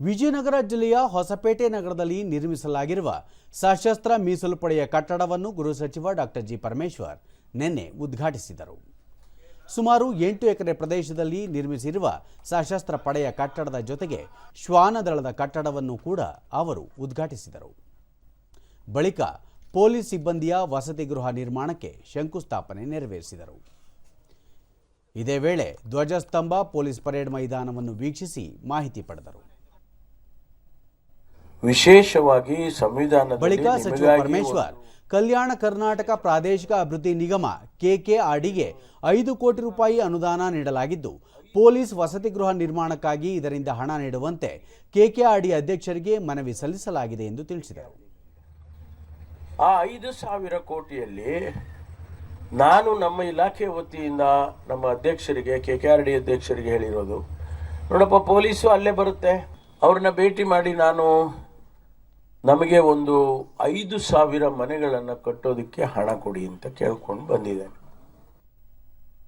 ವಿಜಯನಗರ ಜಿಲ್ಲೆಯ ಹೊಸಪೇಟೆ ನಗರದಲ್ಲಿ ನಿರ್ಮಿಸಲಾಗಿರುವ ಸಶಸ್ತ್ರ ಮೀಸಲು ಪಡೆಯ ಕಟ್ಟಡವನ್ನು ಗೃಹ ಸಚಿವ ಡಾಕ್ಟರ್ ಜಿ ಪರಮೇಶ್ವರ್ ನಿನ್ನೆ ಉದ್ಘಾಟಿಸಿದರು. ಸುಮಾರು ಎಂಟು ಎಕರೆ ಪ್ರದೇಶದಲ್ಲಿ ನಿರ್ಮಿಸಿರುವ ಸಶಸ್ತ್ರ ಪಡೆಯ ಕಟ್ಟಡದ ಜೊತೆಗೆ ಶ್ವಾನದಳದ ಕಟ್ಟಡವನ್ನು ಕೂಡ ಅವರು ಉದ್ಘಾಟಿಸಿದರು. ಬಳಿಕ ಪೊಲೀಸ್ ಸಿಬ್ಬಂದಿಯ ವಸತಿ ಗೃಹ ನಿರ್ಮಾಣಕ್ಕೆ ಶಂಕುಸ್ಥಾಪನೆ ನೆರವೇರಿಸಿದರು. ಇದೇ ವೇಳೆ ಧ್ವಜಸ್ತಂಭ ಪೊಲೀಸ್ ಪರೇಡ್ ಮೈದಾನವನ್ನು ವೀಕ್ಷಿಸಿ ಮಾಹಿತಿ ಪಡೆದರು. ವಿಶೇಷವಾಗಿ ಸಂವಿಧಾನ ಬಳಿಕ ಸಚಿವ ಪರಮೇಶ್ವರ್ ಕಲ್ಯಾಣ ಕರ್ನಾಟಕ ಪ್ರಾದೇಶಿಕ ಅಭಿವೃದ್ಧಿ ನಿಗಮ ಕೆಕೆಆರ್ಡಿಗೆ ಐದು ಕೋಟಿ ರೂಪಾಯಿ ಅನುದಾನ ನೀಡಲಾಗಿದ್ದು ಪೊಲೀಸ್ ವಸತಿ ಗೃಹ ನಿರ್ಮಾಣಕ್ಕಾಗಿ ಇದರಿಂದ ಹಣ ನೀಡುವಂತೆ ಕೆಕೆಆರ್ಡಿ ಅಧ್ಯಕ್ಷರಿಗೆ ಮನವಿ ಸಲ್ಲಿಸಲಾಗಿದೆ ಎಂದು ತಿಳಿಸಿದರು. ಆ ಐದು ಸಾವಿರ ಕೋಟಿಯಲ್ಲಿ ನಾನು ನಮ್ಮ ಇಲಾಖೆ ವತಿಯಿಂದ ನಮ್ಮ ಅಧ್ಯಕ್ಷರಿಗೆ ಕೆ ಕೆ ಆರ್ ಡಿ ಅಧ್ಯಕ್ಷರಿಗೆ ಹೇಳಿರೋದು ನೋಡಪ್ಪ ಪೊಲೀಸು ಅಲ್ಲೇ ಬರುತ್ತೆ. ಅವ್ರನ್ನ ಭೇಟಿ ಮಾಡಿ ನಾನು ನಮಗೆ ಒಂದು ಐದು ಸಾವಿರ ಮನೆಗಳನ್ನು ಕಟ್ಟೋದಕ್ಕೆ ಹಣ ಕೊಡಿ ಅಂತ ಕೇಳ್ಕೊಂಡು ಬಂದಿದ್ದೇನೆ.